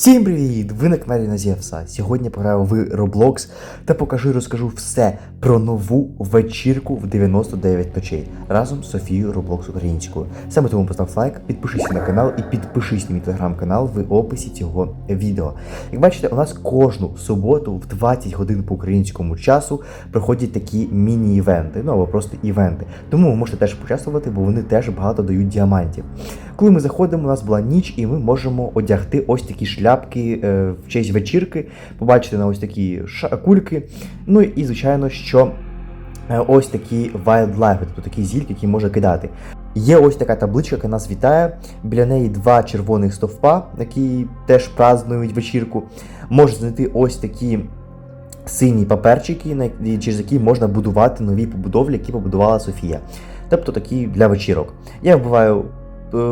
Всім привіт! Ви на каналі Назєвса. Сьогодні пограю в Roblox та покажу і розкажу все про нову вечірку в 99 ночей разом з Софією Roblox українською. Саме тому постав лайк, підпишись на канал і підпишись на мій телеграм-канал в описі цього відео. Як бачите, у нас кожну суботу в 20 годин по українському часу проходять такі міні-івенти, ну або просто івенти. Тому ви можете теж участвувати, бо вони теж багато дають діамантів. Коли ми заходимо, у нас була ніч, і ми можемо одягти ось такі шляпки е, в честь вечірки, побачити на ось такі кульки. Ну і звичайно, що е, ось такі wildlife, тобто такі зільки, які може кидати. Є ось така табличка, яка нас вітає. Біля неї два червоних стовпа, які теж празднують вечірку. Можна знайти ось такі сині паперчики, через які можна будувати нові побудовлі, які побудувала Софія. Тобто такі для вечірок. Я вбиваю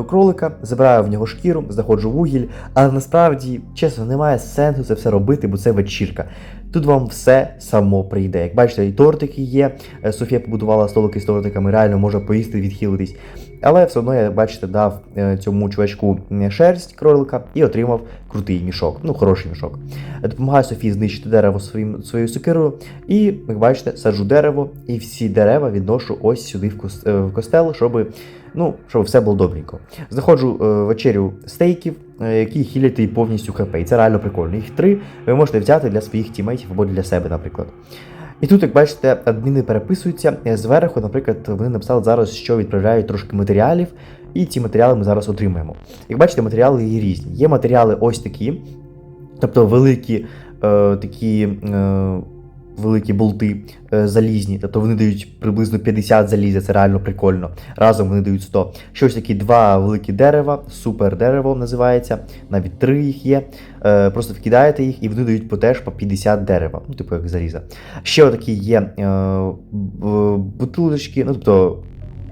кролика, забираю в нього шкіру, знаходжу вугіль, але насправді, чесно, немає сенсу це все робити, бо це вечірка. Тут вам все само прийде. Як бачите, і тортики є. Е, Софія побудувала столики з тортиками, реально може поїсти, відхилитись. Але все одно я, бачите, дав е, цьому чувачку шерсть кролика і отримав крутий мішок. Ну, хороший мішок. Допомагаю Софії знищити дерево своїм, своєю сокирою. І, як бачите, саджу дерево, і всі дерева відношу ось сюди в, е, костел, щоб, ну, щоб все було добренько. Знаходжу е, вечерю стейків, які хілять повністю хп. І це реально прикольно. Їх три ви можете взяти для своїх тімейтів або для себе, наприклад. І тут, як бачите, адміни переписуються. Е, Зверху, наприклад, вони написали зараз, що відправляють трошки матеріалів, і ці матеріали ми зараз отримаємо. Як бачите, матеріали є різні. Є матеріали ось такі, тобто великі е, такі. Е, Великі болти е, залізні, тобто вони дають приблизно 50 залізя, це реально прикольно. Разом вони дають 100. Щось такі два великі дерева, супер дерево називається, навіть три їх є. Е, просто вкидаєте їх і вони дають по теж по 50 дерева, ну, типу як заліза. Ще отакі є е, бутилочки, ну тобто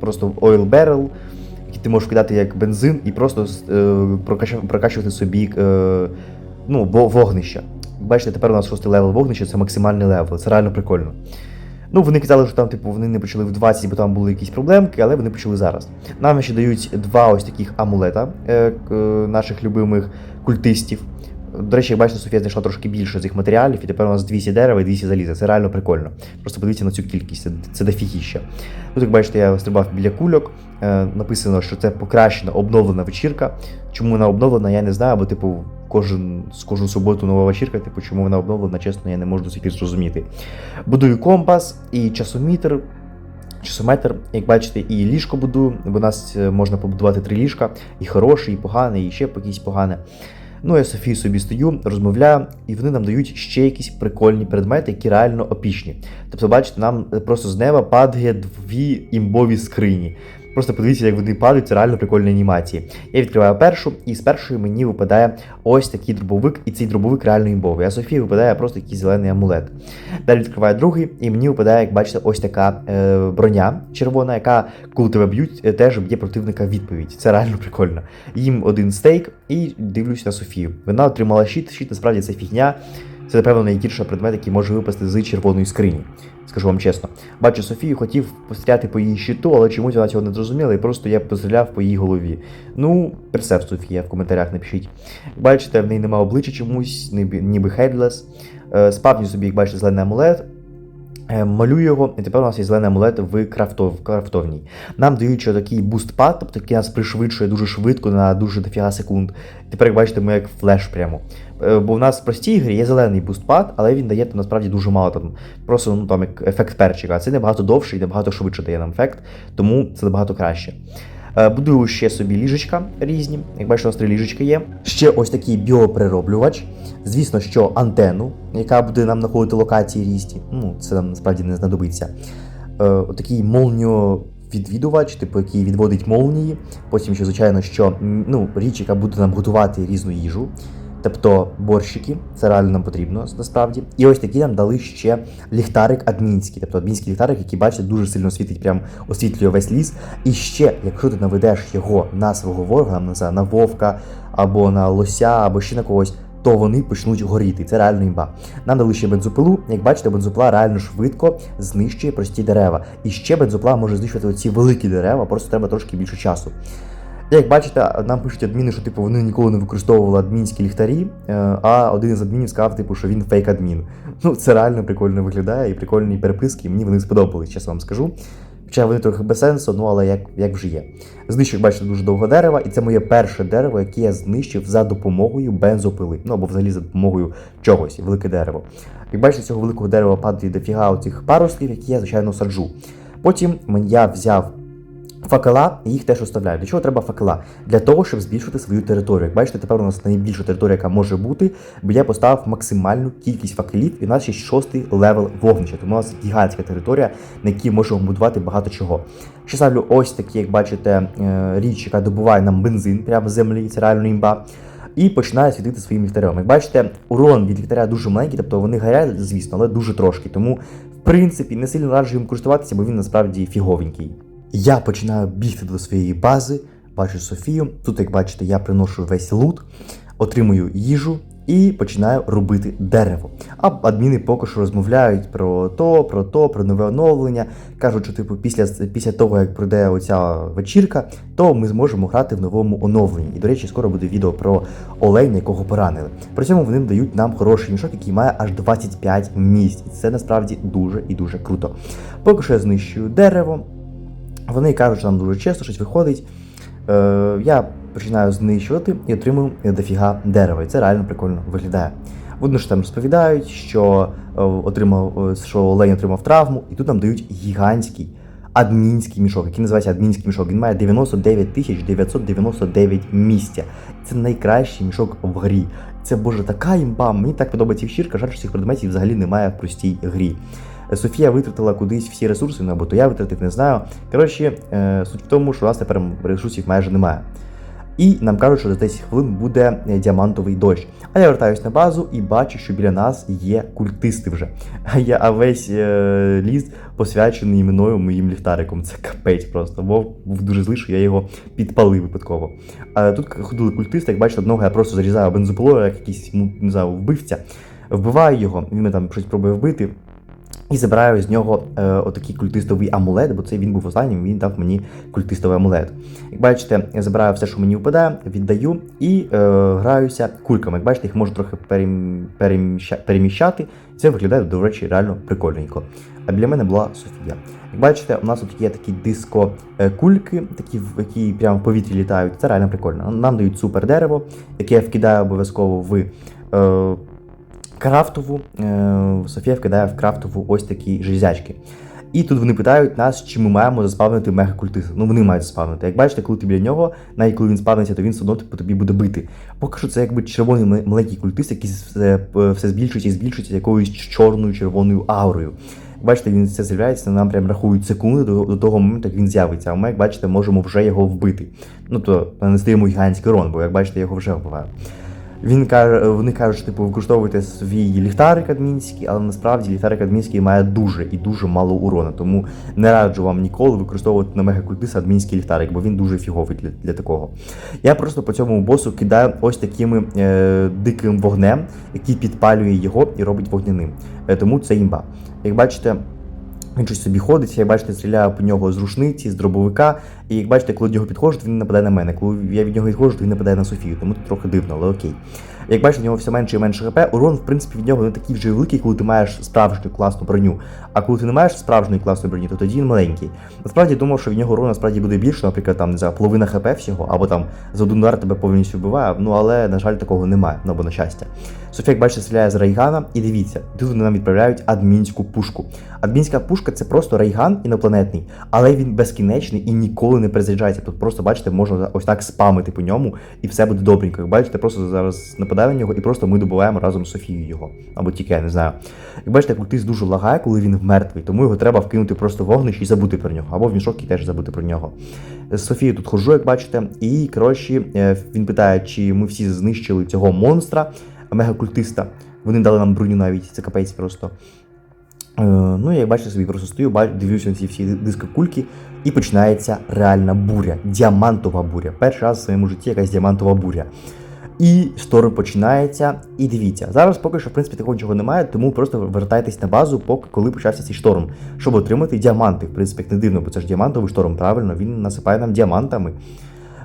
просто oil barrel, які ти можеш кидати як бензин і просто прокачувати собі ну, во- вогнище. Бачите, тепер у нас шостий левел вогнища, це максимальний левел, це реально прикольно. Ну, вони казали, що там, типу, вони не почали в 20, бо там були якісь проблемки, але вони почали зараз. Нам ще дають два ось таких амулета е, е, наших любимих культистів. До речі, як бачите, Софія знайшла трошки більше цих матеріалів, і тепер у нас 200 дерева і 200 заліза. Це реально прикольно. Просто подивіться на цю кількість, це, це дофігіща. Тут, як бачите, я стрибав біля кульок. Е, написано, що це покращена обновлена вечірка. Чому вона обновлена, я не знаю, бо, типу, кожен, з кожну суботу нова вечірка, типу, чому вона обновлена, чесно, я не можу до сих пір зрозуміти. Будую компас і часометр. Часометр, як бачите, і ліжко будую, бо у нас е, можна побудувати три ліжка, і хороше, і погане, і ще якісь погане. Ну, я з Софією собі стою, розмовляю, і вони нам дають ще якісь прикольні предмети, які реально опічні. Тобто, бачите, нам просто з неба падає дві імбові скрині. Просто подивіться, як вони падають, це реально прикольні анімації. Я відкриваю першу, і з першої мені випадає ось такий дробовик, і цей дробовик реально імбовий. А Софії випадає просто якийсь зелений амулет. Далі відкриваю другий, і мені випадає, як бачите, ось така е, броня червона, яка, коли тебе б'ють, е, теж б'є противника відповідь. Це реально прикольно. Їм один стейк і дивлюсь на Софію. Вона отримала щит, щит насправді це фігня. Це, напевно, найгірший предмет, який може випасти з червоної скрині. Скажу вам чесно. Бачу Софію, хотів постріляти по її щиту, але чомусь вона цього не зрозуміла, і просто я постріляв по її голові. Ну, присев Софія в коментарях напишіть. Бачите, в неї немає обличчя чомусь, ніби, хедлес. Спавню собі, як бачите, зелений амулет. Е, Малюю його, і тепер у нас є зелений амулет в крафтов, крафтовній. Нам дають ще такий буст-пад, тобто який нас пришвидшує дуже швидко на дуже дофіга секунд. Тепер, як бачите, ми як флеш прямо. Е, Бо в нас в простій грі є зелений буст-пад, але він дає там насправді дуже мало там. Просто ну, там як ефект перчика. Це набагато довше і набагато швидше дає нам ефект, тому це набагато краще. Е, Будую ще собі ліжечка різні. Як бачите, у нас три ліжечка є. Ще ось такий біоприроблювач. Звісно, що антенну, яка буде нам знаходити локації різні. Ну, це нам насправді не знадобиться. Отакий молньо. Відвідувач, типу, який відводить молнії. Потім ще, звичайно, що ну, річ, яка буде нам готувати різну їжу. Тобто борщики, це реально нам потрібно насправді. І ось такі нам дали ще ліхтарик адмінський, тобто адмінський ліхтарик, який бачите, дуже сильно світить, прям освітлює весь ліс. І ще, якщо ти наведеш його на свого ворога, знаю, на вовка або на лося, або ще на когось, то вони почнуть горіти. Це реально імба. Нам дали ще бензопилу. Як бачите, бензопила реально швидко знищує прості дерева. І ще бензопила може знищувати ці великі дерева, просто треба трошки більше часу. Як бачите, нам пишуть адміни, що типу вони ніколи не використовували адмінські ліхтарі, е, а один із адмінів сказав, типу, що він фейк-адмін. Ну, це реально прикольно виглядає і прикольні переписки, і мені вони сподобались, чесно вам скажу. Хоча вони трохи без сенсу, ну але як, як вже є. Знищив, бачите, дуже довго дерева, і це моє перше дерево, яке я знищив за допомогою бензопили. Ну або взагалі за допомогою чогось, велике дерево. Як бачите, з цього великого дерева падає дофіга оцих паростів, які я, звичайно, саджу. Потім я взяв факела їх теж оставляю. Для чого треба факела? Для того, щоб збільшити свою територію. Як бачите, тепер у нас найбільша територія, яка може бути, бо я поставив максимальну кількість факелів, і у нас ще шостий левел вогнища. Тому у нас гігантська територія, на якій можемо будувати багато чого. Ще ставлю ось такі, як бачите, е, річ, яка добуває нам бензин прямо з землі, це реально імба. І починає світити своїм ліхтарем. Як бачите, урон від ліхтаря дуже маленький, тобто вони горять, звісно, але дуже трошки. Тому, в принципі, не сильно раджу їм користуватися, бо він насправді фіговенький. Я починаю бігти до своєї бази, бачу Софію. Тут, як бачите, я приношу весь лут, отримую їжу і починаю робити дерево. А адміни поки що розмовляють про то, про то, про нове оновлення. Кажуть, що типу після, після того, як пройде оця вечірка, то ми зможемо грати в новому оновленні. І, до речі, скоро буде відео про оленя, якого поранили. При цьому вони дають нам хороший мішок, який має аж 25 місць. І це насправді дуже і дуже круто. Поки що я знищую дерево. Вони кажуть, що нам дуже чесно щось виходить. Е, я починаю знищувати і отримую дофіга дерева. І це реально прикольно виглядає. Вони ж там розповідають, що е, отримав, е, що Олень отримав травму, і тут нам дають гігантський адмінський мішок, який називається адмінський мішок. Він має 99 тисяч 999 місця. Це найкращий мішок в грі. Це боже така імба. Мені так подобається вечірка, жаль, що цих предметів взагалі немає в простій грі. Софія витратила кудись всі ресурси, ну, або то я витратив, не знаю. Коротше, е, суть в тому, що у нас тепер ресурсів майже немає. І нам кажуть, що за 10 хвилин буде е, діамантовий дощ. А я вертаюсь на базу і бачу, що біля нас є культисти вже. А я а весь е, ліс посвячений мною моїм ліхтариком. Це капець просто. Вов був дуже злий, що я його підпалив випадково. А тут ходили культисти, як бачите, одного я просто зарізаю бензопилою, як якийсь ну, не знаю, вбивця. Вбиваю його, він мене там щось пробує вбити. І забираю з нього е, отакий культистовий амулет, бо це він був останнім, він дав мені культистовий амулет. Як бачите, я забираю все, що мені впадає, віддаю і е, граюся кульками. Як бачите, їх можу трохи перем, переміща, переміщати. Це виглядає, до речі, реально прикольненько. А біля мене була Софія. Як бачите, у нас тут є такі диско-кульки, такі, в- які прямо в повітрі літають. Це реально прикольно. Нам дають супер дерево, яке я вкидаю обов'язково в. Е, крафтову. е, Софія вкидає в крафтову ось такі железячки. І тут вони питають нас, чи ми маємо заспавнити мегакультиста. Ну вони мають заспавнити. Як бачите, коли ти біля нього, навіть коли він спавниться, то він все одно по тобі буде бити. Поки що це якби червоний маленький культист, який все, е, все збільшується і збільшується якоюсь чорною червоною аурою. Бачите, він це з'являється, нам прям рахують секунди до, до того моменту, як він з'явиться. А ми, як бачите, можемо вже його вбити. Ну то нанести йому гігантський урон, бо як бачите, його вже вбиваю. Він каже, вони кажуть, типу, використовуйте свій ліхтарик адмінський, але насправді ліхтарик адмінський має дуже і дуже мало урона. Тому не раджу вам ніколи використовувати на мегакультиса адмінський ліхтарик, бо він дуже фіговий для, для такого. Я просто по цьому босу кидаю ось таким е, диким вогнем, який підпалює його і робить вогняним. Е, тому це імба. Як бачите. Він щось собі ходить, я бачите, стріляю по нього з рушниці, з дробовика. І як бачите, коли до нього підходжу, він нападає на мене. Коли я від нього відходжу, то він нападає на Софію. Тому тут трохи дивно, але окей. Як бачите, в нього все менше і менше хп. Урон, в принципі, від нього не такий вже великий, коли ти маєш справжню класну броню. А коли ти не маєш справжньої класної броні, то тоді він маленький. Насправді думав, що від нього урон насправді буде більше, наприклад, там не знаю, половина хп всього, або там за один удар тебе повністю вбиває. Ну але, на жаль, такого немає, ну або на щастя. Софія, як бачите, стріляє з рейгана, і дивіться, тут вони нам відправляють адмінську пушку. Адмінська пушка це просто рейган інопланетний, але він безкінечний і ніколи не перезаряджається. Тут просто, бачите, можна ось так спамити по ньому, і все буде добренько. Як бачите, просто зараз нападаю на нього, і просто ми добуваємо разом з Софією його. Або тільки я не знаю. Як бачите, культист дуже лагає, коли він мертвий, тому його треба вкинути просто в вогнище і забути про нього. Або в мішок і теж забути про нього. З Софією тут ходжу, як бачите, і коротше, е, він питає, чи ми всі знищили цього монстра, мегакультиста. Вони дали нам броню навіть, це капець просто. Е, ну, як бачите, собі просто стою, дивлюся на ці всі дискокульки, і починається реальна буря, діамантова буря. Перший раз в своєму житті якась діамантова буря. І шторм починається. І дивіться, зараз поки що, в принципі, такого нічого немає, тому просто вертайтесь на базу, поки коли почався цей шторм, щоб отримати діаманти. В принципі, як не дивно, бо це ж діамантовий шторм, правильно, він насипає нам діамантами.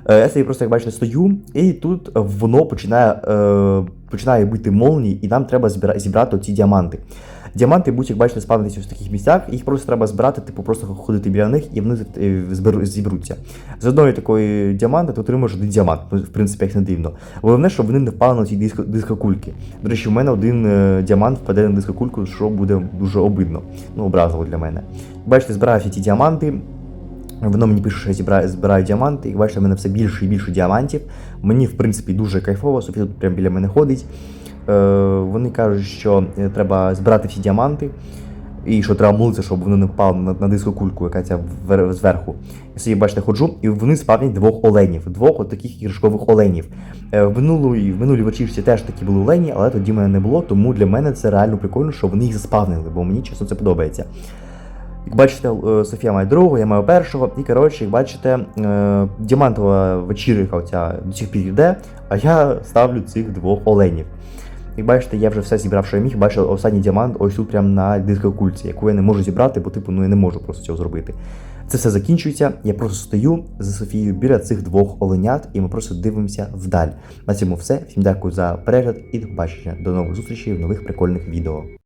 Е, Я собі просто, як бачите, стою, і тут воно починає, е, починає бити молнії, і нам треба зібрати ці діаманти. Діаманти будуть, як бачите, спавнитися в таких місцях, їх просто треба збирати, типу, просто ходити біля них, і вони е, зібруться. З одної такої діаманти ти отримаєш один діамант, ну, в принципі, як не дивно. Головне, щоб вони не впали на ці диско- дискокульки. До речі, в мене один е, діамант впаде на дискокульку, що буде дуже обидно. Ну, образливо для мене. Бачите, збираю всі ці діаманти. Воно мені пише, що я зібраю, збираю діаманти, і бачите, в мене все більше і більше діамантів. Мені, в принципі, дуже кайфово, Софія тут прямо біля мене ходить. Е, вони кажуть, що е, треба збирати всі діаманти, і що треба молитися, щоб вони не впали на, на дискокульку, яка ця зверху. Я собі, бачите, ходжу, і вони спавнять двох оленів, двох таких іграшкових оленів. Е, в, минулої, в минулій вечірці теж такі були олені, але тоді мене не було, тому для мене це реально прикольно, що вони їх заспавнили, бо мені чесно це подобається. Як бачите, Софія має другого, я маю першого. І коротше, як бачите, діамантова вечірка оця до цих пір йде, а я ставлю цих двох оленів. Як бачите, я вже все зібрав, що я міг. Бачите, останній діамант ось тут прямо на дискокульці, яку я не можу зібрати, бо типу ну я не можу просто цього зробити. Це все закінчується. Я просто стою за Софією біля цих двох оленят, і ми просто дивимося вдаль. На цьому все. Всім дякую за перегляд і до побачення. До нових зустрічей в нових прикольних відео.